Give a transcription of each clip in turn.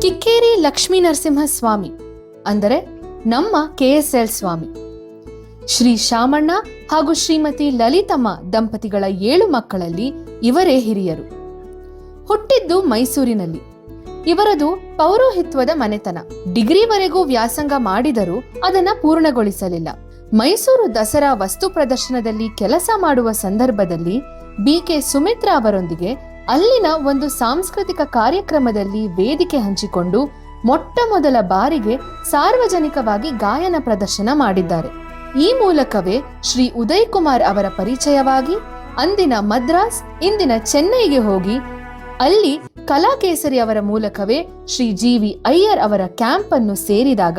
ಕಿಕ್ಕೇರಿ ಲಕ್ಷ್ಮೀ ನರಸಿಂಹ ಸ್ವಾಮಿ ಅಂದರೆ ನಮ್ಮ ಕೆಎಸ್ಎಲ್ ಸ್ವಾಮಿ. ಶ್ರೀ ಶಾಮಣ್ಣ ಹಾಗೂ ಶ್ರೀಮತಿ ಲಲಿತಮ್ಮ ದಂಪತಿಗಳ ಏಳು ಮಕ್ಕಳಲ್ಲಿ ಇವರೇ ಹಿರಿಯರು. ಹುಟ್ಟಿದ್ದು ಮೈಸೂರಿನಲ್ಲಿ. ಇವರದು ಪೌರೋಹಿತ್ವದ ಮನೆತನ. ಡಿಗ್ರಿವರೆಗೂ ವ್ಯಾಸಂಗ ಮಾಡಿದರೂ ಅದನ್ನ ಪೂರ್ಣಗೊಳಿಸಲಿಲ್ಲ. ಮೈಸೂರು ದಸರಾ ವಸ್ತು ಪ್ರದರ್ಶನದಲ್ಲಿ ಕೆಲಸ ಮಾಡುವ ಸಂದರ್ಭದಲ್ಲಿ ಬಿಕೆ ಸುಮಿತ್ರಾ ಅವರೊಂದಿಗೆ ಅಲ್ಲಿನ ಒಂದು ಸಾಂಸ್ಕೃತಿಕ ಕಾರ್ಯಕ್ರಮದಲ್ಲಿ ವೇದಿಕೆ ಹಂಚಿಕೊಂಡು ಮೊಟ್ಟ ಮೊದಲ ಬಾರಿಗೆ ಸಾರ್ವಜನಿಕವಾಗಿ ಗಾಯನ ಪ್ರದರ್ಶನ ಮಾಡಿದ್ದಾರೆ. ಈ ಮೂಲಕವೇ ಶ್ರೀ ಉದಯ್ ಕುಮಾರ್ ಅವರ ಪರಿಚಯವಾಗಿ ಅಂದಿನ ಮದ್ರಾಸ್, ಇಂದಿನ ಚೆನ್ನೈಗೆ ಹೋಗಿ ಅಲ್ಲಿ ಕಲಾಕೇಸರಿ ಅವರ ಮೂಲಕವೇ ಶ್ರೀ ಜಿ ವಿ ಅಯ್ಯರ್ ಅವರ ಕ್ಯಾಂಪ್ ಅನ್ನು ಸೇರಿದಾಗ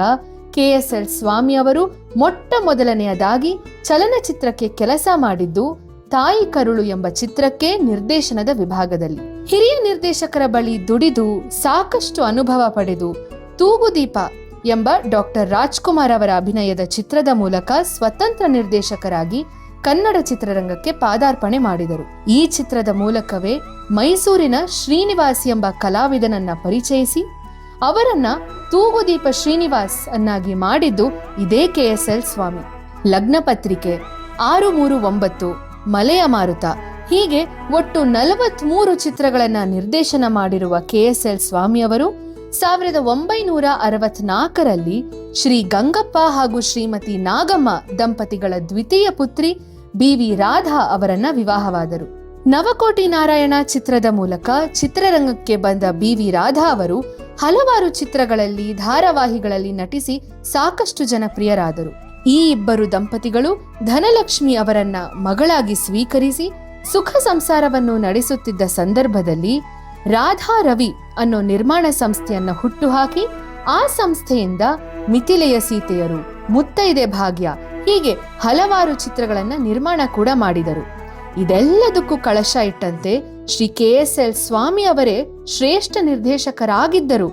ಕೆಎಸ್ಎಲ್ ಸ್ವಾಮಿ ಅವರು ಮೊಟ್ಟ ಮೊದಲನೆಯದಾಗಿ ಚಲನಚಿತ್ರಕ್ಕೆ ಕೆಲಸ ಮಾಡಿದ್ದು ತಾಯಿ ಕರುಳು ಎಂಬ ಚಿತ್ರಕ್ಕೆ ನಿರ್ದೇಶನದ ವಿಭಾಗದಲ್ಲಿ. ಹಿರಿಯ ನಿರ್ದೇಶಕರ ಬಳಿ ದುಡಿದು ಸಾಕಷ್ಟು ಅನುಭವ ಪಡೆದು ತೂಗುದೀಪ ಎಂಬ ಡಾಕ್ಟರ್ ರಾಜ್ಕುಮಾರ್ ಅವರ ಅಭಿನಯದ ಚಿತ್ರದ ಮೂಲಕ ಸ್ವತಂತ್ರ ನಿರ್ದೇಶಕರಾಗಿ ಕನ್ನಡ ಚಿತ್ರರಂಗಕ್ಕೆ ಪಾದಾರ್ಪಣೆ ಮಾಡಿದರು. ಈ ಚಿತ್ರದ ಮೂಲಕವೇ ಮೈಸೂರಿನ ಶ್ರೀನಿವಾಸ್ ಎಂಬ ಕಲಾವಿದನನ್ನ ಪರಿಚಯಿಸಿ ಅವರನ್ನ ತೂಗುದೀಪ ಶ್ರೀನಿವಾಸ್ ಅನ್ನಾಗಿ ಮಾಡಿದ್ದು ಇದೇ ಕೆಎಸ್ಎಲ್ ಸ್ವಾಮಿ. ಲಗ್ನ ಪತ್ರಿಕೆ ಆರು ಮೂರು ಒಂಬತ್ತು, ಮಲೆಯ ಮಾರುತ. ಹೀಗೆ ಒಟ್ಟು ನಲವತ್ಮೂರು ಚಿತ್ರಗಳನ್ನ ನಿರ್ದೇಶನ ಮಾಡಿರುವ ಕೆ ಕೆಎಸ್ಎಲ್ ಸ್ವಾಮಿ ಅವರು ಸಾವಿರದ ಒಂಬೈನೂರ ಅರವತ್ನಾಲ್ಕರಲ್ಲಿ ಶ್ರೀ ಗಂಗಪ್ಪ ಹಾಗೂ ಶ್ರೀಮತಿ ನಾಗಮ್ಮ ದಂಪತಿಗಳ ದ್ವಿತೀಯ ಪುತ್ರಿ ಬಿ ವಿ ರಾಧಾ ಅವರನ್ನ ವಿವಾಹವಾದರು. ನವಕೋಟಿ ನಾರಾಯಣ ಚಿತ್ರದ ಮೂಲಕ ಚಿತ್ರರಂಗಕ್ಕೆ ಬಂದ ಬಿ ವಿ ರಾಧಾ ಅವರು ಹಲವಾರು ಚಿತ್ರಗಳಲ್ಲಿ ಧಾರಾವಾಹಿಗಳಲ್ಲಿ ನಟಿಸಿ ಸಾಕಷ್ಟು ಜನಪ್ರಿಯರಾದರು. ಈ ಇಬ್ಬರು ದಂಪತಿಗಳು ಧನಲಕ್ಷ್ಮಿ ಅವರನ್ನ ಮಗಳಾಗಿ ಸ್ವೀಕರಿಸಿ ಸುಖ ಸಂಸಾರವನ್ನು ನಡೆಸುತ್ತಿದ್ದ ಸಂದರ್ಭದಲ್ಲಿ ರಾಧಾ ರವಿ ಅನ್ನೋ ನಿರ್ಮಾಣ ಸಂಸ್ಥೆಯನ್ನ ಹುಟ್ಟುಹಾಕಿ ಆ ಸಂಸ್ಥೆಯಿಂದ ಮಿಥಿಲೆಯ ಸೀತೆಯರು ಮುತ್ತೈದೆ ಭಾಗ್ಯ ಹೀಗೆ ಹಲವಾರು ಚಿತ್ರಗಳನ್ನ ನಿರ್ಮಾಣ ಕೂಡ ಮಾಡಿದರು. ಇದೆಲ್ಲದಕ್ಕೂ ಕಳಶ ಇಟ್ಟಂತೆ Shri K S L Swamy ಅವರೇ ಶ್ರೇಷ್ಠ ನಿರ್ದೇಶಕರಾಗಿದ್ದರು.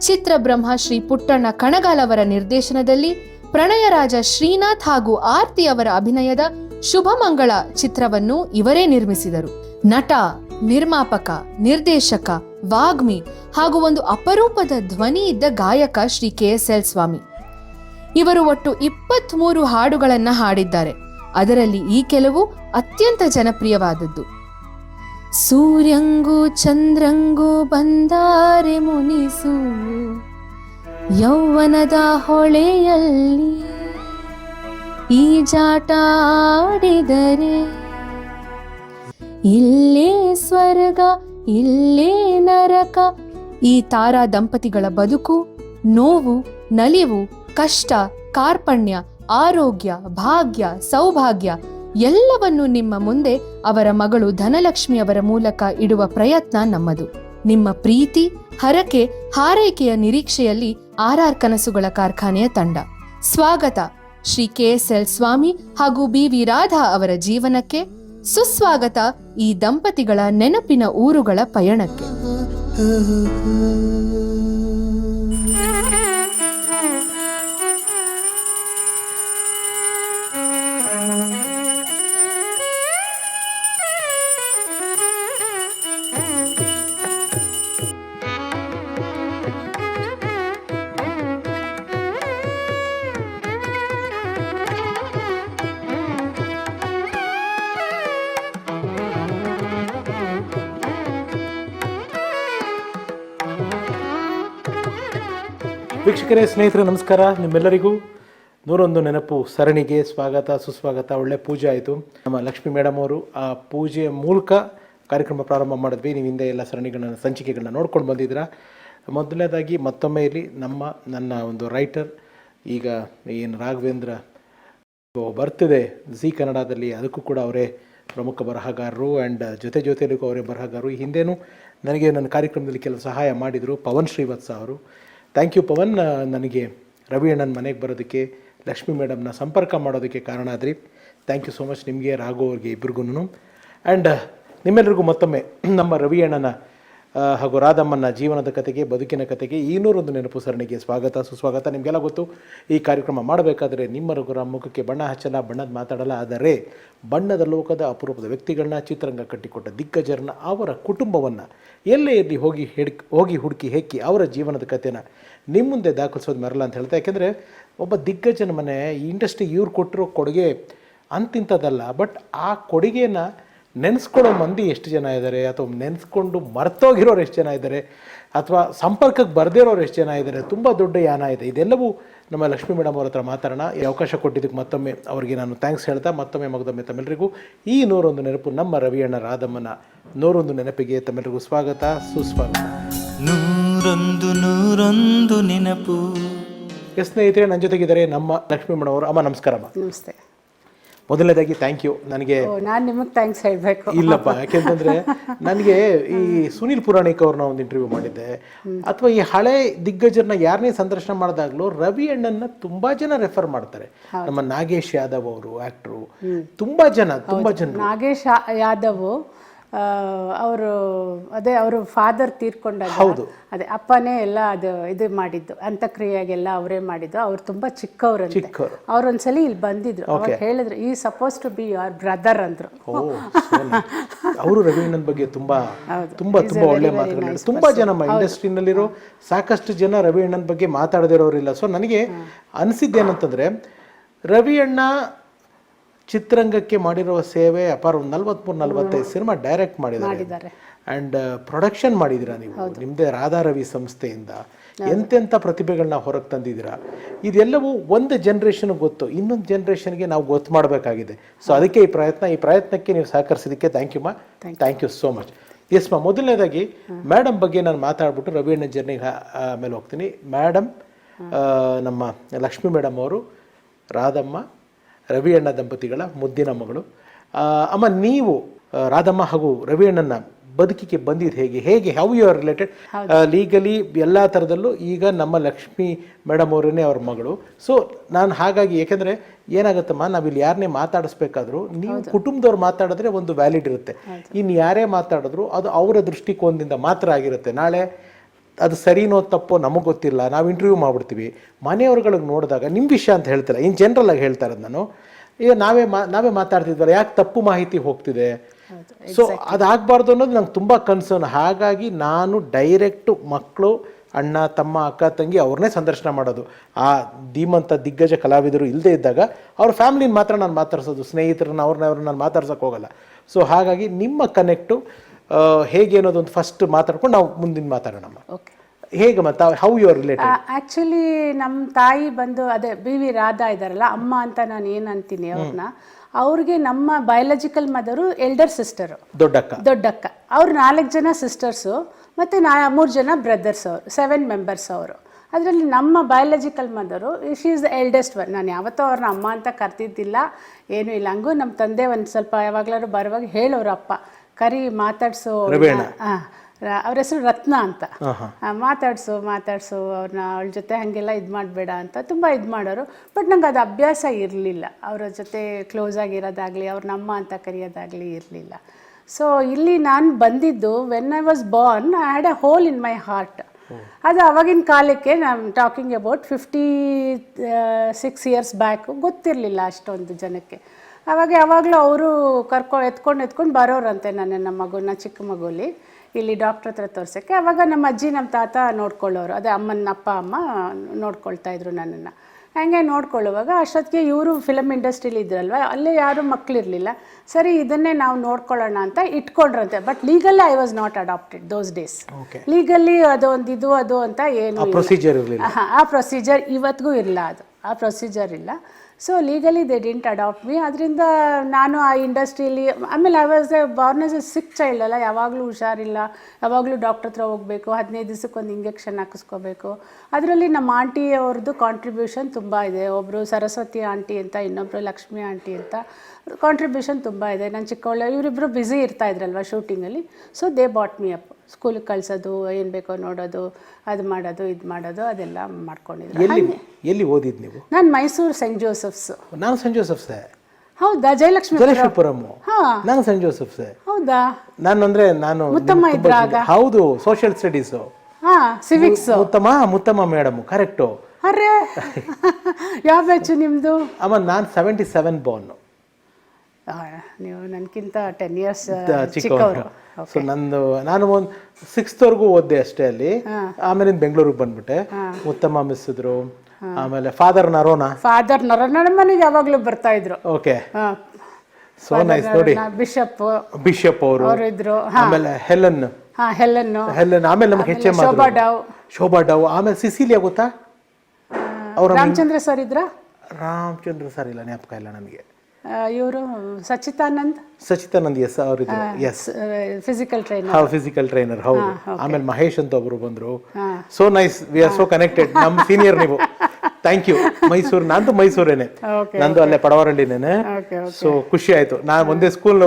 ಚಿತ್ರ ಬ್ರಹ್ಮ ಶ್ರೀ ಪುಟ್ಟಣ್ಣ ಕಣಗಾಲ್ ಅವರ ನಿರ್ದೇಶನದಲ್ಲಿ ಪ್ರಣಯರಾಜ ಶ್ರೀನಾಥ್ ಹಾಗೂ ಆರ್ತಿ ಅವರ ಅಭಿನಯದ ಶುಭಮಂಗಳ ಚಿತ್ರವನ್ನು ಇವರೇ ನಿರ್ಮಿಸಿದರು. ನಟ, ನಿರ್ಮಾಪಕ, ನಿರ್ದೇಶಕ, ವಾಗ್ಮಿ ಹಾಗೂ ಒಂದು ಅಪರೂಪದ ಧ್ವನಿ ಇದ್ದ ಗಾಯಕ Shri K S L Swamy. ಇವರು ಒಟ್ಟು ಇಪ್ಪತ್ಮೂರು ಹಾಡುಗಳನ್ನು ಹಾಡಿದ್ದಾರೆ. ಅದರಲ್ಲಿ ಈ ಕೆಲವು ಅತ್ಯಂತ ಜನಪ್ರಿಯವಾದದ್ದು. ಸೂರ್ಯಂಗೂ ಚಂದ್ರಂಗೂ ಬಂದಾರೆ ಮುನಿಸು, ಯೌವನದ ಹೊಳೆಯಲ್ಲಿ ಈ ಜಾಟ ಆಡಿದರೆ ಇಲ್ಲೇ ಸ್ವರ್ಗ, ಇಲ್ಲೇ ನರಕ. ಈ ತಾರಾ ದಂಪತಿಗಳ ಬದುಕು, ನೋವು, ನಲಿವು, ಕಷ್ಟ, ಕಾರ್ಪಣ್ಯ, ಆರೋಗ್ಯ, ಭಾಗ್ಯ, ಸೌಭಾಗ್ಯ ಎಲ್ಲವನ್ನು ನಿಮ್ಮ ಮುಂದೆ ಅವರ ಮಗಳು ಧನಲಕ್ಷ್ಮಿ ಅವರ ಮೂಲಕ ಇಡುವ ಪ್ರಯತ್ನ ನಮ್ಮದು. ನಿಮ್ಮ ಪ್ರೀತಿ, ಹರಕೆ, ಹಾರೈಕೆಯ ನಿರೀಕ್ಷೆಯಲ್ಲಿ ಆರ್ ಆರ್ ಕನಸುಗಳ ಕಾರ್ಖಾನೆಯ ತಂಡ. ಸ್ವಾಗತ Shri K S L Swamy ಹಾಗೂ ಬಿ ವಿ ರಾಧಾ ಅವರ ಜೀವನಕ್ಕೆ. ಸುಸ್ವಾಗತ ಈ ದಂಪತಿಗಳ ನೆನಪಿನ ಊರುಗಳ ಪಯಣಕ್ಕೆ. ವೀಕ್ಷಕರೇ, ಸ್ನೇಹಿತರೆ, ನಮಸ್ಕಾರ. ನಿಮ್ಮೆಲ್ಲರಿಗೂ ನೂರೊಂದು ನೆನಪು, ಸರಣಿಗೆ ಸ್ವಾಗತ, ಸುಸ್ವಾಗತ, ಒಳ್ಳೆ ಪೂಜೆ ಆಯಿತು. ನಮ್ಮ ಲಕ್ಷ್ಮೀ ಮೇಡಮ್ ಅವರು ಆ ಪೂಜೆಯ ಮೂಲಕ ಕಾರ್ಯಕ್ರಮ ಪ್ರಾರಂಭ ಮಾಡಿದ್ವಿ. ನೀವು ಹಿಂದೆ ಎಲ್ಲ ಸರಣಿಗಳನ್ನ, ಸಂಚಿಕೆಗಳನ್ನ ನೋಡ್ಕೊಂಡು ಬಂದಿದ್ದೀರಾ? ಮೊದಲನೇದಾಗಿ ಮತ್ತೊಮ್ಮೆ ಇಲ್ಲಿ ನಮ್ಮ, ನನ್ನ ಒಂದು ರೈಟರ್, ಈಗ ಏನು ರಾಘವೇಂದ್ರ ಬರ್ತಿದೆ ಜಿ ಕನ್ನಡದಲ್ಲಿ, ಅದಕ್ಕೂ ಕೂಡ ಅವರೇ ಪ್ರಮುಖ ಬರಹಗಾರರು ಆ್ಯಂಡ್ ಜೊತೆ ಜೊತೆಯಲ್ಲಿಗೂ ಅವರೇ ಬರಹಗಾರರು. ಈ ಹಿಂದೆನೂ ನನಗೆ ನನ್ನ ಕಾರ್ಯಕ್ರಮದಲ್ಲಿ ಕೆಲವು ಸಹಾಯ ಮಾಡಿದರು ಪವನ್ ಶ್ರೀವತ್ಸ ಅವರು. ಥ್ಯಾಂಕ್ ಯು ಪವನ್ ನನಗೆ ರವಿ ಅಣ್ಣನ ಮನೆಗೆ ಬರೋದಕ್ಕೆ, ಲಕ್ಷ್ಮಿ ಮೇಡಮ್ನ ಸಂಪರ್ಕ ಮಾಡೋದಕ್ಕೆ ಕಾರಣ ಆದ್ರಿ. ಥ್ಯಾಂಕ್ ಯು ಸೋ ಮಚ್ ನಿಮಗೆ ರಾಘು ಅವ್ರಿಗೆ ಇಬ್ರಿಗೂ ಆ್ಯಂಡ್ ನಿಮ್ಮೆಲ್ಲರಿಗೂ ಮತ್ತೊಮ್ಮೆ, ನಮ್ಮ ರವಿ ಅಣ್ಣನ ಹಾಗೂ ರಾಧಮ್ಮನ ಜೀವನದ ಕತೆಗೆ, ಬದುಕಿನ ಕತೆಗೆ ಇನ್ನೂರೊಂದು ನೆನಪು ಸರಣಿಗೆ ಸ್ವಾಗತ, ಸುಸ್ವಾಗತ. ನಿಮಗೆಲ್ಲ ಗೊತ್ತು, ಈ ಕಾರ್ಯಕ್ರಮ ಮಾಡಬೇಕಾದರೆ ನಿಮ್ಮ ರಘುರ ಮುಖಕ್ಕೆ ಬಣ್ಣ ಹಚ್ಚಲ್ಲ, ಬಣ್ಣದ ಮಾತಾಡಲ್ಲ. ಆದರೆ ಬಣ್ಣದ ಲೋಕದ ಅಪರೂಪದ ವ್ಯಕ್ತಿಗಳನ್ನ, ಚಿತ್ರರಂಗ ಕಟ್ಟಿಕೊಟ್ಟ ದಿಗ್ಗಜರನ್ನ, ಅವರ ಕುಟುಂಬವನ್ನು ಎಲ್ಲೇ ಇರಲಿ ಹೋಗಿ ಹೋಗಿ ಹುಡುಕಿ ಹೆಕ್ಕಿ ಅವರ ಜೀವನದ ಕಥೆನ ನಿಮ್ಮ ಮುಂದೆ ದಾಖಲಿಸೋದು ಮರಲ್ಲ ಅಂತ ಹೇಳ್ತಾ. ಯಾಕೆಂದರೆ ಒಬ್ಬ ದಿಗ್ಗಜನ ಮನೆ ಇಂಡಸ್ಟ್ರಿ ಇವ್ರು ಕೊಟ್ಟಿರೋ ಕೊಡುಗೆ ಅಂತಿಂಥದ್ದಲ್ಲ. ಬಟ್ ಆ ಕೊಡುಗೆನ ನೆನೆಸ್ಕೊಳ್ಳೋ ಮಂದಿ ಎಷ್ಟು ಜನ ಇದ್ದಾರೆ? ಅಥವಾ ನೆನೆಸ್ಕೊಂಡು ಮರ್ತೋಗಿರೋರು ಎಷ್ಟು ಜನ ಇದ್ದಾರೆ? ಅಥವಾ ಸಂಪರ್ಕಕ್ಕೆ ಬರದೇ ಇರೋರು ಎಷ್ಟು ಜನ ಇದ್ದಾರೆ? ತುಂಬ ದೊಡ್ಡ ಯಾನ ಇದೆ. ಇದೆಲ್ಲವೂ ನಮ್ಮ ಲಕ್ಷ್ಮೀ ಮೇಡಮ್ ಅವ್ರ ಹತ್ರ ಮಾತಾಡೋಣ. ಈ ಅವಕಾಶ ಕೊಟ್ಟಿದ್ದಕ್ಕೆ ಮತ್ತೊಮ್ಮೆ ಅವರಿಗೆ ನಾನು ಥ್ಯಾಂಕ್ಸ್ ಹೇಳ್ತಾ ಮತ್ತೊಮ್ಮೆ ಮಗದೊಮ್ಮೆ ತಮ್ಮೆಲ್ಲರಿಗೂ ಈ ನೂರೊಂದು ನೆನಪು ನಮ್ಮ ರವಿಯಣ್ಣ ರಾಧಮ್ಮನ ನೂರೊಂದು ನೆನಪಿಗೆ ತಮ್ಮೆಲ್ಲರಿಗೂ ಸ್ವಾಗತ ಸುಸ್ವಾಗತ. ನೂರೊಂದು ನೂರೊಂದು ನೆನಪು. ಎಸ್ ಸ್ನೇಹಿತರೆ ನನ್ನ ಜೊತೆಗಿದ್ದಾರೆ ನಮ್ಮ ಲಕ್ಷ್ಮೀ ಮೇಡಮ್ ಅವರು. ಅಮ್ಮ ನಮಸ್ಕಾರ ಅಮ್ಮ. ನಮಸ್ತೆ. ಮೊದಲನೇದಾಗಿ ಥ್ಯಾಂಕ್ ಯು ನನಗೆ ನಾನು ನಿಮಗೆ ಥ್ಯಾಂಕ್ಸ್ ಹೇಳಬೇಕು. ಇಲ್ಲಪ್ಪ ಯಾಕೆಂತಂದ್ರೆ ನನಗೆ ಈ ಸುನಿಲ್ ಪುರಾಣಿಕ್ ಅವ್ರನ್ನ ಒಂದು ಇಂಟರ್ವ್ಯೂ ಮಾಡಿದ್ದೆ. ಅಥವಾ ಈ ಹಳೆ ದಿಗ್ಗಜರನ್ನ ಯಾರನ್ನೇ ಸಂದರ್ಶನ ಮಾಡಿದಾಗಲೂ ರವಿ ಅಣ್ಣನ್ನ ತುಂಬಾ ಜನ ರೆಫರ್ ಮಾಡ್ತಾರೆ. ನಮ್ಮ ನಾಗೇಶ್ ಯಾದವ್ ಅವರು ಆಕ್ಟ್ರು ತುಂಬಾ ಜನ ತುಂಬಾ ಜನ ನಾಗೇಶ್ ಯಾದವ್ ಅವರು ಅದೇ ಅವರು ಫಾದರ್ ತೀರ್ಕೊಂಡಾಗ ಹೌದು. ಅದೇ ಅಪ್ಪನೇ ಎಲ್ಲ ಅದು ಇದು ಮಾಡಿದ್ದು ಅಂತಕ್ರಿಯೆಗೆಲ್ಲ ಅವರೇ ಮಾಡಿದ್ದು. ಅವ್ರು ತುಂಬಾ ಚಿಕ್ಕವ್ರು. ಅವ್ರು ಒಂದ್ಸಲಿ ಇಲ್ಲಿ ಬಂದಿದ್ರು. ಅವಾಗ ಹೇಳಿದ್ರು ಈ suppose to be your brother ಅಂದ್ರು. ಅವರು ರವೀಂದ್ರನ್ ಅಣ್ಣನ ಬಗ್ಗೆ ತುಂಬಾ ತುಂಬಾ ತುಂಬಾ ಒಳ್ಳೆ ಮಾತುಗಳು. ತುಂಬಾ ಜನ ಇಂಡಸ್ಟ್ರಿನಲ್ಲಿರೋ ಸಾಕಷ್ಟು ಜನ ರವಿ ಅಣ್ಣನ ಬಗ್ಗೆ ಮಾತಾಡದಿರೋರಿಲ್ಲ. ಸೊ ನನಗೆ ಅನಿಸಿದ್ದೇನಂತಂದ್ರೆ ರವಿ ಅಣ್ಣ ಚಿತ್ರರಂಗಕ್ಕೆ ಮಾಡಿರುವ ಸೇವೆ ಅಪಾರ ಒಂದು ನಲ್ವತ್ಮೂರು ನಲ್ವತ್ತೈದು ಸಿನಿಮಾ ಡೈರೆಕ್ಟ್ ಮಾಡಿದ್ದಾರೆ. ಅಂಡ್ ಪ್ರೊಡಕ್ಷನ್ ಮಾಡಿದ್ದೀರಾ ನೀವು? ನಿಮ್ಮದೇ ರಾಧಾ ರವಿ ಸಂಸ್ಥೆಯಿಂದ. ಎಂತೆಂಥ ಪ್ರತಿಭೆಗಳನ್ನ ಹೊರಗೆ ತಂದಿದ್ದೀರಾ? ಇದೆಲ್ಲವೂ ಒಂದು ಜನ್ರೇಷನ್ ಗೊತ್ತು. ಇನ್ನೊಂದು ಜನ್ರೇಷನ್ಗೆ ನಾವು ಗೊತ್ತು ಮಾಡಬೇಕಾಗಿದೆ. ಸೊ ಅದಕ್ಕೆ ಈ ಪ್ರಯತ್ನ ಈ ಪ್ರಯತ್ನಕ್ಕೆ ನೀವು ಸಹಕರಿಸಿದ್ದಕ್ಕೆ thank you ma'am. Thank you so much yes ma'am ಮೊದಲನೇದಾಗಿ ಮೇಡಮ್ ಬಗ್ಗೆ ನಾನು ಮಾತಾಡ್ಬಿಟ್ಟು ರವಿ ಅಣ್ಣ ಜರ್ನಿಗೆ ಮೇಲೆ ಹೋಗ್ತೀನಿ. ಮೇಡಮ್ ನಮ್ಮ ಲಕ್ಷ್ಮೀ ಮೇಡಮ್ ಅವರು ರಾಧಮ್ಮ ರವಿ ಅಣ್ಣ ದಂಪತಿಗಳ ಮುದ್ದಿನ ಮಗಳು. ಅಮ್ಮ ನೀವು ರಾಧಮ್ಮ ಹಾಗೂ ರವಿ ಅಣ್ಣನ ಬದುಕಿಗೆ ಬಂದಿದ್ದು ಹೇಗೆ? ಹೇಗೆ? How you are related legally ಎಲ್ಲ ಥರದಲ್ಲೂ ಈಗ ನಮ್ಮ ಲಕ್ಷ್ಮಿ ಮೇಡಮ್ ಅವರೇ ಅವ್ರ ಮಗಳು. ಸೊ ನಾನು ಹಾಗಾಗಿ ಯಾಕೆಂದರೆ ಏನಾಗುತ್ತಮ್ಮ ನಾವಿಲ್ಲಿ ಯಾರನ್ನೇ ಮಾತಾಡಿಸ್ಬೇಕಾದ್ರೂ ನೀವು ಕುಟುಂಬದವ್ರು ಮಾತಾಡಿದ್ರೆ ಒಂದು ವ್ಯಾಲಿಡ್ ಇರುತ್ತೆ. ಇನ್ನು ಯಾರೇ ಮಾತಾಡಿದ್ರು ಅದು ಅವರ ದೃಷ್ಟಿಕೋನದಿಂದ ಮಾತ್ರ ಆಗಿರುತ್ತೆ. ನಾಳೆ ಅದು ಸರಿನೋ ತಪ್ಪೋ ನಮಗೆ ಗೊತ್ತಿಲ್ಲ ನಾವು ಇಂಟರ್ವ್ಯೂ ಮಾಡ್ಬಿಡ್ತೀವಿ. ಮನೆಯವ್ರಗಳಿಗೆ ನೋಡಿದಾಗ ನಿಮ್ಮ ವಿಷಯ ಅಂತ ಹೇಳ್ತಿಲ್ಲ ಇನ್ ಜನರಲ್ ಆಗಿ ಹೇಳ್ತಾ ಇರೋದು ನಾನು. ಈಗ ನಾವೇ ಮಾ ನಾವೇ ಮಾತಾಡ್ತಿದ್ವಲ್ಲ ಯಾಕೆ ತಪ್ಪು ಮಾಹಿತಿ ಹೋಗ್ತಿದೆ? ಸೊ ಅದಾಗಬಾರ್ದು ಅನ್ನೋದು ನಂಗೆ ತುಂಬ ಕನ್ಸರ್ನ್ ಹಾಗಾಗಿ ನಾನು ಡೈರೆಕ್ಟು ಮಕ್ಕಳು ಅಣ್ಣ ತಮ್ಮ ಅಕ್ಕ ತಂಗಿ ಅವ್ರನ್ನೇ ಸಂದರ್ಶನ ಮಾಡೋದು. ಆ ಧೀಮಂತ ದಿಗ್ಗಜ ಕಲಾವಿದರು ಇಲ್ಲದೇ ಇದ್ದಾಗ ಅವ್ರ ಫ್ಯಾಮಿಲಿನ ಮಾತ್ರ ನಾನು ಮಾತಾಡ್ಸೋದು ಸ್ನೇಹಿತರನ್ನ ಅವ್ರನ್ನ ಅವ್ರನ್ನ ನಾನು ಮಾತಾಡ್ಸೋಕ್ಕೆ ಹೋಗಲ್ಲ. ಸೊ ಹಾಗಾಗಿ ನಿಮ್ಮ ಕನೆಕ್ಟು ಹೇಗೆ ಅನ್ನೋದೊಂದು ಫಸ್ಟ್ ಮಾತಾಡ್ಕೊಂಡು ನಾವು ಮುಂದಿನ ಮಾತಾಡೋಣ ಓಕೆ ಹೇಗೆ ಮತ್ತೆ how you are related actually ನಮ್ಮ ತಾಯಿ ಬಂದು ಅದೇ ಬಿ ವಿ ರಾಧಾ ಇದ್ದಾರಲ್ಲ ಅಮ್ಮ ಅಂತ ನಾನು ಏನು ಅಂತೀನಿ ಅವ್ರನ್ನ ಅವ್ರಿಗೆ ನಮ್ಮ ಬಯಾಲಜಿಕಲ್ ಮದರು ಎಲ್ಡರ್ ಸಿಸ್ಟರು ದೊಡ್ಡಕ್ಕ. ದೊಡ್ಡಕ್ಕ. ಅವ್ರು ನಾಲ್ಕು ಜನ ಸಿಸ್ಟರ್ಸು ಮತ್ತು ನಾ ಮೂರು ಜನ ಬ್ರದರ್ಸ್ ಅವರು ಸೆವೆನ್ ಮೆಂಬರ್ಸ್ ಅವರು. ಅದರಲ್ಲಿ ನಮ್ಮ biological mother she is the eldest one ನಾನು ಯಾವತ್ತೂ ಅವ್ರನ್ನ ಅಮ್ಮ ಅಂತ ಕರ್ತಿದ್ದಿಲ್ಲ ಏನೂ ಇಲ್ಲ. ಹಂಗೂ ನಮ್ಮ ತಂದೆ ಒಂದು ಸ್ವಲ್ಪ ಯಾವಾಗಲಾದ್ರು ಬರುವಾಗ ಹೇಳೋರು ಅಪ್ಪ ಕರಿ ಮಾತಾಡ್ಸೋ ಅವ್ರ ಹೆಸರು ರತ್ನ ಅಂತ. ಮಾತಾಡ್ಸು ಮಾತಾಡ್ಸು ಅವ್ರನ್ನ ಅವಳ ಜೊತೆ ಹಾಗೆಲ್ಲ ಇದು ಮಾಡಬೇಡ ಅಂತ ತುಂಬ ಇದು ಮಾಡೋರು. ಬಟ್ ನಂಗೆ ಅದು ಅಭ್ಯಾಸ ಇರಲಿಲ್ಲ. ಅವರ ಜೊತೆ ಕ್ಲೋಸ್ ಆಗಿರೋದಾಗಲಿ ಅವ್ರನ್ನ ಅಮ್ಮ ಅಂತ ಕರೆಯೋದಾಗಲಿ ಇರಲಿಲ್ಲ. ಸೊ ಇಲ್ಲಿ ನಾನು ಬಂದಿದ್ದು when I was born I had a hole in my heart ಅದು ಅವಾಗಿನ ಕಾಲಕ್ಕೆ ನಾನು talking about fifty six years back ಗೊತ್ತಿರಲಿಲ್ಲ ಅಷ್ಟೊಂದು ಜನಕ್ಕೆ. ಅವಾಗ ಯಾವಾಗಲೂ ಅವರು ಕರ್ಕೊ ಎತ್ಕೊಂಡು ಎತ್ಕೊಂಡು ಬರೋರಂತೆ ನನ್ನ ನಮ್ಮ ಮಗುನ ಚಿಕ್ಕ ಮಗುಲಿ. ಇಲ್ಲಿ ಡಾಕ್ಟ್ರ್ ಹತ್ರ ತೋರ್ಸೋಕ್ಕೆ. ಅವಾಗ ನಮ್ಮ ಅಜ್ಜಿ ನಮ್ಮ ತಾತ ನೋಡ್ಕೊಳ್ಳೋರು. ಅದೇ ಅಮ್ಮನ ಅಪ್ಪ ಅಮ್ಮ ನೋಡ್ಕೊಳ್ತಾ ಇದ್ರು ನನ್ನನ್ನು. ಹಾಗೆ ನೋಡ್ಕೊಳ್ಳುವಾಗ ಅಷ್ಟೊತ್ತಿಗೆ ಇವರು ಫಿಲಮ್ ಇಂಡಸ್ಟ್ರೀಲಿ ಇದ್ರಲ್ವ ಅಲ್ಲೇ ಯಾರೂ ಮಕ್ಕಳಿರಲಿಲ್ಲ ಸರಿ ಇದನ್ನೇ ನಾವು ನೋಡ್ಕೊಳ್ಳೋಣ ಅಂತ ಇಟ್ಕೊಂಡ್ರಂತೆ. But legally I was not adopted those days legally legally ಅದೊಂದು ಇದು ಅದು ಅಂತ ಏನು. ಪ್ರೊಸೀಜರ್ ಇರಲಿಲ್ಲ. ಆ ಪ್ರೊಸೀಜರ್ ಇವತ್ತಿಗೂ ಇಲ್ಲ ಅದು. ಆ ಪ್ರೊಸೀಜರ್ ಇಲ್ಲ. So legally they didn't adopt me ಅದರಿಂದ ನಾನು ಆ ಇಂಡಸ್ಟ್ರಿಯಲ್ಲಿ ಆಮೇಲೆ I was a born as a sick child ಅಲ್ಲ, ಯಾವಾಗಲೂ ಹುಷಾರಿಲ್ಲ, ಯಾವಾಗಲೂ ಡಾಕ್ಟರ್ ಹತ್ರ ಹೋಗಬೇಕು, ಹದಿನೈದು ದಿವಸಕ್ಕೆ ಒಂದು ಇಂಜೆಕ್ಷನ್ ಹಾಕಿಸ್ಕೋಬೇಕು. ಅದರಲ್ಲಿ ನಮ್ಮ ಆಂಟಿ ಅವ್ರದ್ದು ಕಾಂಟ್ರಿಬ್ಯೂಷನ್ ತುಂಬ ಇದೆ. ಒಬ್ಬರು ಸರಸ್ವತಿ ಆಂಟಿ ಅಂತ ಇನ್ನೊಬ್ಬರು ಲಕ್ಷ್ಮಿ ಆಂಟಿ ಅಂತ ಕಾಂಟ್ರಿಬ್ಯೂಷನ್ ತುಂಬ ಇದೆ. ನಾನು ಚಿಕ್ಕವಳೆ ಇವರಿಬ್ಬರು ಬ್ಯುಸಿ ಇರ್ತಾ ಇದ್ರಲ್ವ ಶೂಟಿಂಗಲ್ಲಿ so they bought me up ಸ್ಕೂಲಿಗೆ ಕಳಿಸೋದು ಏನು ಬೇಕೋ ನೋಡೋದು ಅದು ಮಾಡೋದು ಇದು ಮಾಡೋದು ಅದೆಲ್ಲ ಮಾಡ್ಕೊಂಡಿದ್ರು. ಎಲ್ಲಿ ಎಲ್ಲಿ ಓದಿದ್ದು ನೀವು? ನಾನು ಮೈಸೂರು ಸೆಂಟ್ ಜೋಸೆಫ್ಸ್ ನಾನು ಸೆಂಟ್ ಜೋಸೆಫ್ಸ್ ಹೌದಾ? ಜಯಲಕ್ಷ್ಮಿ ಹಾ. ನಾನು ಸೆಂಟ್ ಜೋಸೆಫ್ಸ್ ಹೌದಾ? ನಾನು ಅಂದ್ರೆ ನಾನು ಉತ್ತಮ ಇದ್ರಾಗ. ತುಂಬಾ ಹೌದು ಸೋಷಿಯಲ್ ಸ್ಟಡೀಸ್ ಹಾ ಸಿವಿಕ್ಸ್ ಉತ್ತಮ ಉತ್ತಮ ಮೇಡಮ್ ಕರೆಕ್ಟ್ ಅರೆ. ಯಾವ ಬ್ಯಾಚು ನಿಮ್ದು? ಅಮ್ಮ ನಾನು ಸೆವೆಂಟಿ ಸೆವೆನ್ ನೀವು ನನಗಿಂತ ಟೆನ್ ಇಯರ್ಸ್ ಚಿಕ್ಕವರು. ಸೊ ನಂದು ನಾನು ಒಂದು ಸಿಕ್ಸ್ತ್ವರೆಗೂ ಓದ್ದೆ ಅಷ್ಟೇ ಅಲ್ಲಿ. ಆಮೇಲೆ ಬೆಂಗಳೂರಿಗೆ ಬಂದ್ಬಿಟ್ಟೆ. ಉತ್ತಮ ಮಿಸ್ ಇದ್ರು ಆಮೇಲೆ ಫಾದರ್ ನರೋನಾ? ಫಾದರ್ ನರೋನ ನಮ್ಮ ಮನೆಗೆ ಯಾವಾಗಲೂ ಬರ್ತಾ ಇದ್ರು. ಓಕೆ ಸೋ ನೈಸ್ ನೋಡಿ. ಬಿಷಪ್ ಬಿಷಪ್ ಅವರು. ಇದ್ರು. ಆಮೇಲೆ ಹೆಲನ್ ಹಾ ಹೆಲ್ಲನ್ನು ಹೆಲನ್ ಆಮೇಲೆ ನಮಗೆ ಹೆಚ್ಚೆ ಶೋಭಾ ಡಾವ್. ಶೋಭಾ ಡಾವ್. ಆಮೇಲೆ ಸಿಸಿಲಿಯಾ ಗೊತ್ತಾ? ಅವರ ರಾಮಚಂದ್ರ ಸರ್ ಇದ್ರ? ರಾಮಚಂದ್ರ ಸರ್ ಇಲ್ಲ ಜ್ಞಾಪಕ ಇಲ್ಲ ನನಗೆ ಇವರು ಸಚಿತಾನಂದ್ ಸಚಿತಾನಂದ್ ಎಸ್ ಅವರು ಎಸ್ ಫಿಸಿಕಲ್ ಟ್ರೈನರ್ ಹಾ ಫಿಸಿಕಲ್ ಟ್ರೈನರ್ ಹೌದು. ಆಮೇಲೆ ಮಹೇಶ್ ಅಂತ ಒಬ್ರು ಬಂದ್ರು. So nice we are so connected ನಮ್ಮ ಸೀನಿಯರ್ ನೀವು. ಥ್ಯಾಂಕ್ ಯು ಮೈಸೂರು ನಂದು ಮೈಸೂರೇನೆ. ನಂದು ಅಲ್ಲೇ ಪಡವರಳ್ಳಿನೇನೆ. ಸೊ ಖುಷಿ ಆಯ್ತು. ನಾನು ಒಂದೇ ಸ್ಕೂಲ್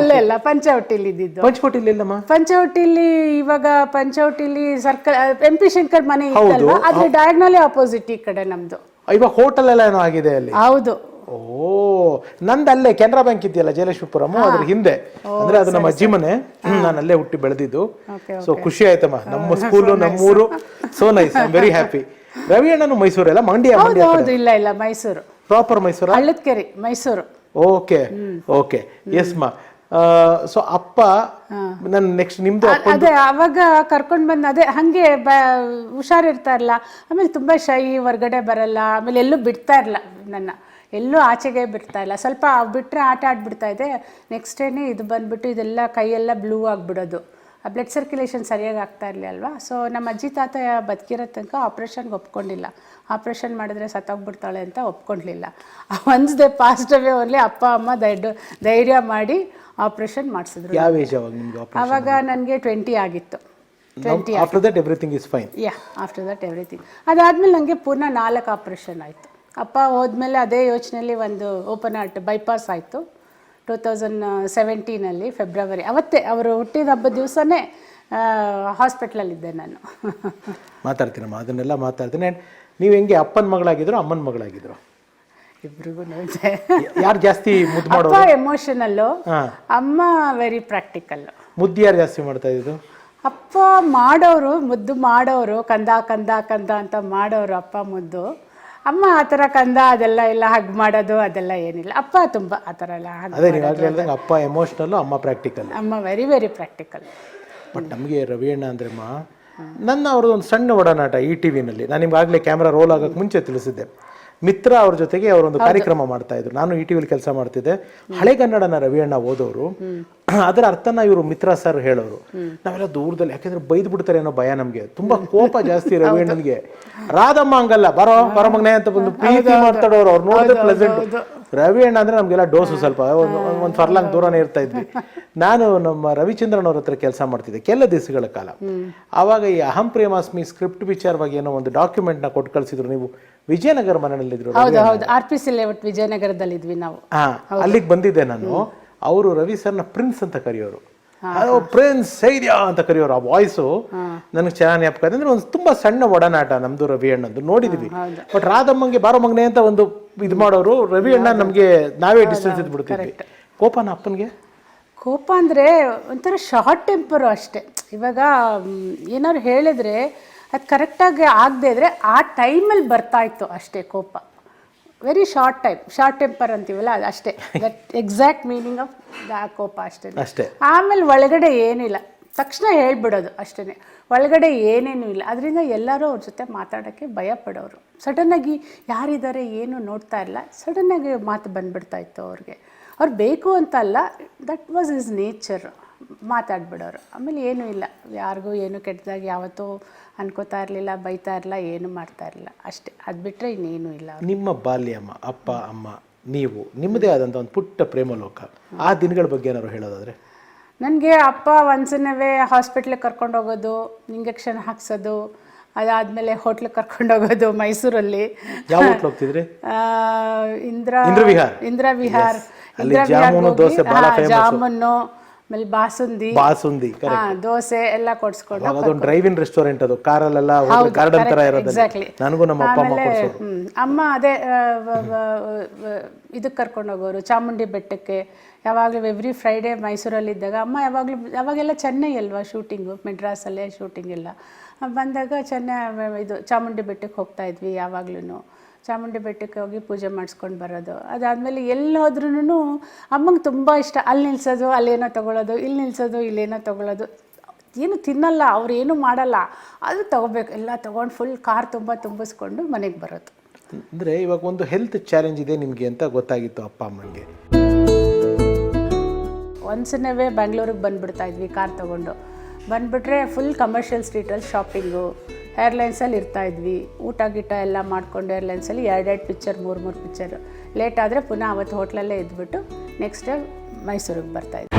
ಅಲ್ಲೇ ಅಲ್ಲ ಪಂಚವಟಿಲಿ ಇದ್ದಿದ್ದು. ಪಂಚಕೋಟಿಲಿ ಇಲ್ಲಮ್ಮ? ಪಂಚವಟಿಲಿ ಇವಾಗ ಪಂಚವಟಿಲಿ ಸರ್ಕಲ್ ಎಂ ಪಿ ಶಂಕರ್ ಮನೆ ಇತ್ತಲ್ವಾ? ಅದ್ರ ಡಯಾಗ್ನಲಿ ಆಪೋಸಿಟ್ ಈ ಕಡೆ ನಮ್ದು. ಇವಾಗ ಹೋಟೆಲ್ ಎಲ್ಲ ಏನೋ ಆಗಿದೆ ಅಲ್ಲಿ. ಹೌದು. ಓ ನಂದು ಅಲ್ಲೇ ಕೆನರಾ ಬ್ಯಾಂಕ್ ಇದೆಯಲ್ಲ ಜಯಲಕ್ಷ್ಮೀಪುರಂ ಅದ್ರ ಹಿಂದೆ. ಅಂದ್ರೆ ಅದು ನಮ್ಮ ಅಜ್ಜಿ ಮನೆ ನಾನು ಅಲ್ಲೇ ಹುಟ್ಟಿ ಬೆಳೆದಿದ್ದು. ಸೊ ಖುಷಿ ಆಯ್ತಮ್ಮ. ನಮ್ಮ ಸ್ಕೂಲು ನಮ್ಮೂರು so nice I very happy Ravi ಅಣ್ಣನು Mandya ಹೌದು ಮಂಡ್ಯ ಹೌದು. ಇಲ್ಲ ಇಲ್ಲ Mysuru. Proper Mysuru? Halladakere Mysuru. Okay okay yes ma'am so ಅಪ್ಪ ನನ್ನ ನೆಕ್ಸ್ಟ್ ನಿಮ್ದು ಅದೇ ಅವಾಗ ಕರ್ಕೊಂಡ್ ಬಂದ್ ಅದೇ ಹಂಗೆ ಬ ಹುಷಾರಿರ್ತಾ ಇರಲ್ಲ ಆಮೇಲೆ ತುಂಬಾ ಶೈ ಹೊರ್ಗಡೆ ಬರಲ್ಲ. ಆಮೇಲೆ ಎಲ್ಲೂ ಬಿಡ್ತಾ ಇರಲ್ಲ ನನ್ನ. ಎಲ್ಲೂ ಆಚೆಗೆ ಬಿಡ್ತಾ ಇಲ್ಲ. ಸ್ವಲ್ಪ ಬಿಟ್ಟರೆ ಆಟ ಆಡ್ಬಿಡ್ತಾ ಇದೆ. ನೆಕ್ಸ್ಟ್ ಡೇನೇ ಇದು ಬಂದ್ಬಿಟ್ಟು ಇದೆಲ್ಲ ಕೈಯೆಲ್ಲ ಬ್ಲೂ ಆಗಿಬಿಡೋದು. ಆ ಬ್ಲಡ್ ಸರ್ಕ್ಯುಲೇಷನ್ ಸರಿಯಾಗಿ ಆಗ್ತಾ ಇರಲಿ ಅಲ್ವಾ? ಸೊ ನಮ್ಮ ಅಜ್ಜಿ ತಾತ ಬದುಕಿರೋ ತನಕ ಆಪ್ರೇಷನ್ಗೆ ಒಪ್ಕೊಂಡಿಲ್ಲ. ಆಪ್ರೇಷನ್ ಮಾಡಿದ್ರೆ ಸತ್ತೋಗ್ಬಿಡ್ತಾಳೆ ಅಂತ ಒಪ್ಕೊಂಡ್ಲಿಲ್ಲ once they passed away only ಅಪ್ಪ ಅಮ್ಮ ದೈಡ್ ಧೈರ್ಯ ಮಾಡಿ ಆಪ್ರೇಷನ್ ಮಾಡಿಸಿದ್ರು. ಯಾವ ಏಜ್ ಅವಾಗ ಆವಾಗ ನನಗೆ ಟ್ವೆಂಟಿ ಆಗಿತ್ತು. After that everything is fine yeah after that everything ಅದಾದಮೇಲೆ ನನಗೆ ಪೂರ್ಣ ನಾಲ್ಕು ಆಪ್ರೇಷನ್ ಆಯಿತು. ಅಪ್ಪ ಹೋದ್ಮೇಲೆ ಅದೇ ಯೋಚನೆಯಲ್ಲಿ ಒಂದು ಓಪನ್ ಹಾರ್ಟ್ ಬೈಪಾಸ್ ಆಯಿತು. ಟೂ ತೌಸಂಡ್ ಸೆವೆಂಟೀನಲ್ಲಿ ಫೆಬ್ರವರಿ ಅವತ್ತೇ ಅವರು ಹುಟ್ಟಿದ ಹಬ್ಬದ ದಿವಸನೇ ಹಾಸ್ಪಿಟ್ಲಲ್ಲಿದ್ದೆ ನಾನು. ಮಾತಾಡ್ತೀನಮ್ಮ ಅದನ್ನೆಲ್ಲ ಮಾತಾಡ್ತೀನಿ. ಆ್ಯಂಡ್ ನೀವು ಹೆಂಗೆ ಅಪ್ಪನ ಮಗಳಾಗಿದ್ರು ಅಮ್ಮನ ಮಗಳಾಗಿದ್ರು? ಇಬ್ರಿಗೂ ಯಾರು ಜಾಸ್ತಿ ಮುದ್ದು ಎಮೋಷನಲ್ಲು ಅಮ್ಮ ವೆರಿ ಪ್ರಾಕ್ಟಿಕಲ್ಲು ಮುದ್ದು ಯಾರು ಜಾಸ್ತಿ ಮಾಡ್ತಾ ಇದ್ದು ಅಪ್ಪ ಮಾಡೋರು ಮುದ್ದು ಮಾಡೋರು ಕಂದ ಕಂದ ಕಂದ ಅಂತ ಮಾಡೋರು ಅಪ್ಪ ಮುದ್ದು. ಅಮ್ಮ ಆ ಥರ ಕಂದ ಅದೆಲ್ಲ ಎಲ್ಲ ಹಗ್ ಮಾಡೋದು ಅದೆಲ್ಲ ಏನಿಲ್ಲ. ಅಪ್ಪ ತುಂಬ ಆ ಥರ ಎಲ್ಲ ಹಗ್ ಅದೇ ನೀವು ಆಗ್ಲೇ ಹೇಳ್ದಂಗೆ ಅಪ್ಪ ಎಮೋಷ್ನಲ್ಲು ಅಮ್ಮ ಪ್ರಾಕ್ಟಿಕಲ್ ಅಮ್ಮ ವೆರಿ ವೆರಿ ಪ್ರಾಕ್ಟಿಕಲ್ ಬಟ್ ನಮಗೆ ರವಿ ಅಣ್ಣ ಅಂದ್ರಮ್ಮ ನನ್ನ ಅವ್ರದ್ದು ಒಂದು ಸಣ್ಣ ಒಡನಾಟ ಈ ಟಿ ವಿನಲ್ಲಿ ನಾನು ನಿಮ್ಗೆ ಆಗಲೇ ಕ್ಯಾಮ್ರಾ ರೋಲ್ ಆಗೋಕ್ಕೆ ಮುಂಚೆ ತಿಳಿಸಿದ್ದೆ. ಮಿತ್ರ ಅವ್ರ ಜೊತೆಗೆ ಅವರೊಂದು ಕಾರ್ಯಕ್ರಮ ಮಾಡ್ತಾ ಇದ್ರು. ನಾನು ಇ ಟಿ ವಿಲಿ ಕೆಲಸ ಮಾಡ್ತಿದ್ದೆ. ಹಳೆಗನ್ನಡನ ರವಿ ಅಣ್ಣ ಓದೋರು. ಅದರ ಅರ್ಥನ ಇವರು ಮಿತ್ರ ಸರ್ ಹೇಳೋರು. ನಾವೆಲ್ಲ ದೂರದಲ್ಲಿ ಯಾಕೆಂದ್ರೆ ಬೈದ್ ಬಿಡ್ತಾರೆ ಅನ್ನೋ ಭಯ ನಮಗೆ. ತುಂಬಾ ಕೋಪ ಜಾಸ್ತಿ ರವಿ ಅಣ್ಣನಿಗೆ ರಾಧಮ್ಮ ಹಂಗಲ್ಲ ಬರೋ ಬರೋ ಮಗನೇ ಅಂತ ಬಂದು ಪ್ರೀತಿ ಮಾತಾಡೋರು ಅವ್ರು ನೋಡಿದ್ರೆ ಪ್ಲೆಸೆಂಟ್ ರವಿ ಅಣ್ಣ ಅಂದ್ರೆ ನಮ್ಗೆಲ್ಲ ಡೋಸು ಸ್ವಲ್ಪ ಒಂದು ಒಂದು ಫರ್ಲಾಂಗ್ ದೂರನೇ ಇರ್ತಾ ಇದ್ವಿ. ನಾನು ನಮ್ಮ ರವಿಚಂದ್ರನ್ ಅವ್ರ ಹತ್ರ ಕೆಲಸ ಮಾಡ್ತಿದ್ದೆ ಕೆಲ ದಿವಸಗಳ ಕಾಲ. ಆವಾಗ ಈ ಅಹಂ ಪ್ರೇಮಾಸ್ಮಿ ಸ್ಕ್ರಿಪ್ಟ್ ವಿಚಾರವಾಗಿ ಏನೋ ಒಂದು ಡಾಕ್ಯುಮೆಂಟ್ನ ಕೊಟ್ಟು ಕಳಿಸಿದ್ರು ನೀವು. ವಿಜಯನಗರ ಮನೆಯಲ್ಲಿದ್ರು ಹೌದು ಹೌದು. ಆರ್ ಪಿ ಸಿ ಲೇಔಟ್ ವಿಜಯನಗರದಲ್ಲಿದ್ವಿ ನಾವು. ಹಾ ಅಲ್ಲಿಗೆ ಬಂದಿದ್ದೆ ನಾನು. ಅವರು ರವಿ ಸರ್ನ ಪ್ರಿನ್ಸ್ ಅಂತ ಕರೆಯೋರು. ಪ್ರಿನ್ಸ್ ಸೈದ್ಯಾ ಅಂತ ಕರೆಯೋರು ಆ ವಾಯ್ಸು ನನಗೆ ಚೆನ್ನಾಗಿ ಜ್ಞಾಪಕ ಅಂದ್ರೆ ಒಂದು ತುಂಬಾ ಸಣ್ಣ ಒಡನಾಟ ನಮ್ದು ರವಿ ಅಣ್ಣಂದು. ನೋಡಿದ್ವಿ. ಬಟ್ ರಾಧಮ್ಮಂಗೆ ಬಾರೋ ಮಗನೆ ಅಂತ ಒಂದು ಇದು ಮಾಡೋರು. ರವಿ ಅಣ್ಣ ನಮ್ಗೆ ನಾವೇ ಡಿಸ್ಟೆನ್ಸ್ ಇದ್ಬಿಡ್ತಿದ್ವಿ. ಕೋಪನ ಅಪ್ಪನಿಗೆ? ಕೋಪ ಅಂದರೆ ಒಂಥರ ಶಾರ್ಟ್ ಟೆಂಪರು ಅಷ್ಟೇ. ಇವಾಗ ಏನಾದ್ರು ಹೇಳಿದ್ರೆ ಅದು ಕರೆಕ್ಟಾಗಿ ಆಗದೆ ಇದ್ರೆ ಆ ಟೈಮಲ್ಲಿ ಬರ್ತಾಯಿತ್ತು ಅಷ್ಟೇ ಕೋಪ. Very short time short temper ಅಂತೀವಲ್ಲ ಅದು ಅಷ್ಟೇ. That exact meaning of the ಕೋಪ ಅಷ್ಟೇ. ಅಷ್ಟೇ. ಆಮೇಲೆ ಒಳಗಡೆ ಏನಿಲ್ಲ. ತಕ್ಷಣ ಹೇಳ್ಬಿಡೋದು ಅಷ್ಟೇ ಒಳಗಡೆ ಏನೇನೂ ಇಲ್ಲ. ಅದರಿಂದ ಎಲ್ಲರೂ ಅವ್ರ ಜೊತೆ ಮಾತಾಡೋಕ್ಕೆ ಭಯ ಪಡೋರು. ಸಡನ್ನಾಗಿ ಯಾರಿದ್ದಾರೆ ಏನು ನೋಡ್ತಾ ಇಲ್ಲ. ಸಡನ್ನಾಗಿ ಮಾತು ಬಂದುಬಿಡ್ತಾಯಿತ್ತು ಅವ್ರಿಗೆ. ಅವ್ರು ಬೇಕು ಅಂತ ಅಲ್ಲ ದಟ್ ವಾಸ್ ಇಸ್ ನೇಚರ್ ಮಾತಾಡ್ಬಿಡೋರು. ಆಮೇಲೆ ಏನೂ ಇಲ್ಲ. ಯಾರಿಗೂ ಏನು ಕೆಟ್ಟದಾಗ ಯಾವತ್ತೂ ಅನ್ಕೋತಾ ಇರಲಿಲ್ಲ ಬೈತಾ ಇರಲಿಲ್ಲ ಏನು ಮಾಡ್ತಾ ಇರಲಿಲ್ಲ. ಅಷ್ಟೇ. ಅದು ಬಿಟ್ಟರೆ ಇನ್ನೇನೂ ಇಲ್ಲ ನಿಮ್ಮ ಬಾಲ್ಯಮ್ಮ ಅಪ್ಪ ಅಮ್ಮ ನೀವು ನಿಮ್ಮದೇ ಆದಂಥ ಒಂದು ಪುಟ್ಟ ಪ್ರೇಮಲೋಕ. ಆ ದಿನಗಳ ಬಗ್ಗೆ ಏನಾದ್ರು ಹೇಳೋದಾದ್ರೆ? ನನಗೆ ಅಪ್ಪ ಒಂದ್ಸನವೇ ಹಾಸ್ಪಿಟ್ಲಿಗೆ ಕರ್ಕೊಂಡು ಹೋಗೋದು ಇಂಜೆಕ್ಷನ್ ಹಾಕ್ಸೋದು ಅದಾದಮೇಲೆ ಹೋಟ್ಲಿಗೆ ಕರ್ಕೊಂಡು ಹೋಗೋದು ಮೈಸೂರಲ್ಲಿ. ಯಾವ ಹೋಟ್ಲ್ ಹೋಗ್ತಿದ್ರಿ? ಆ, ಇಂದ್ರ ಇಂದ್ರ ವಿಹಾರ್. ಇಂದ್ರ ವಿಹಾರ್ ಅಲ್ಲಿ ಇಂದ್ರ ವಿಹಾರ್ಗೆ ಜಾಮೂನು, ಹೋಗಿ, ದೋಸೆ ಬಹಳ ಹಾ, famous. ಜಾಮೂನು ಆಮೇಲೆ ಬಾಸುಂದಿ. ಬಾಸುಂದಿ ಹಾ ದೋಸೆ ಎಲ್ಲ ಕೊಡ್ಸ್ಕೊಂಡು ಅದೊಂದು ಡ್ರೈವ್ ಇನ್ ರೆಸ್ಟೋರೆಂಟ್ ಅದು ಕಾರಲ್ಲೆಲ್ಲ ಗಾರ್ಡನ್ ತರ ಇರೋದು ಎಕ್ಸಾಕ್ಟ್ಲಿ ನನಗೂ ನಮ್ಮ ಅಪ್ಪ ಅಮ್ಮ ಅಮ್ಮ ಅದೇ ಇದಕ್ಕೆ ಕರ್ಕೊಂಡು ಹೋಗೋರು ಚಾಮುಂಡಿ ಬೆಟ್ಟಕ್ಕೆ. ಯಾವಾಗಲೂ ಎವ್ರಿ ಫ್ರೈಡೇ ಮೈಸೂರಲ್ಲಿದ್ದಾಗ ಅಮ್ಮ ಯಾವಾಗಲೂ ಯಾವಾಗೆಲ್ಲ ಚೆನ್ನೈ ಅಲ್ವಾ ಶೂಟಿಂಗು ಮೆಡ್ರಾಸಲ್ಲೇ ಶೂಟಿಂಗ್ ಎಲ್ಲ. ಬಂದಾಗ ಚೆನ್ನೈ ಇದು ಚಾಮುಂಡಿ ಬೆಟ್ಟಕ್ಕೆ ಹೋಗ್ತಾ ಇದ್ವಿ ಯಾವಾಗ್ಲೂ ಚಾಮುಂಡಿ ಬೆಟ್ಟಕ್ಕೆ ಹೋಗಿ ಪೂಜೆ ಮಾಡಿಸ್ಕೊಂಡು ಬರೋದು. ಅದಾದಮೇಲೆ ಎಲ್ಲಿ ಹೋದ್ರೂ ಅಮ್ಮಂಗೆ ತುಂಬ ಇಷ್ಟ. ಅಲ್ಲಿ ನಿಲ್ಸೋದು ಅಲ್ಲೇನೋ ತೊಗೊಳೋದು ಇಲ್ಲಿ ನಿಲ್ಸೋದು ಇಲ್ಲೇನೋ ತೊಗೊಳೋದು. ಏನು ತಿನ್ನಲ್ಲ ಅವ್ರು ಏನು ಮಾಡಲ್ಲ. ಅದು ತೊಗೋಬೇಕು. ಎಲ್ಲ ತೊಗೊಂಡು ಫುಲ್ ಕಾರ್ ತುಂಬ ತುಂಬಿಸ್ಕೊಂಡು ಮನೆಗೆ ಬರೋದು. ಅಂದರೆ ಇವಾಗ ಒಂದು ಹೆಲ್ತ್ ಚಾಲೆಂಜ್ ಇದೆ ನಿಮಗೆ ಅಂತ ಗೊತ್ತಾಗಿತ್ತು ಅಪ್ಪ ಅಮ್ಮನಿಗೆ ಒನ್ಸನ್ನವೇ ಬೆಂಗಳೂರಿಗೆ ಬಂದುಬಿಡ್ತಾ ಇದ್ವಿ ಕಾರ್ ತೊಗೊಂಡು. ಬಂದುಬಿಟ್ರೆ ಫುಲ್ ಕಮರ್ಷಿಯಲ್ ಸ್ಟ್ರೀಟಲ್ಲಿ ಶಾಪಿಂಗು ಏರ್ಲೈನ್ಸಲ್ಲಿ ಇರ್ತಾ ಇದ್ವಿ. ಊಟ ಗೀಟ ಎಲ್ಲ ಮಾಡ್ಕೊಂಡು ಏರ್ಲೈನ್ಸಲ್ಲಿ ಎರಡೆರಡು ಪಿಕ್ಚರ್ ಮೂರು ಮೂರು ಪಿಕ್ಚರು ಲೇಟ್ ಆದರೆ ಪುನಃ ಅವತ್ತು ಹೋಟ್ಲಲ್ಲೇ ಇದ್ಬಿಟ್ಟು ನೆಕ್ಸ್ಟ್ ಡೇ ಮೈಸೂರಿಗೆ ಬರ್ತಾಯಿದ್ವಿ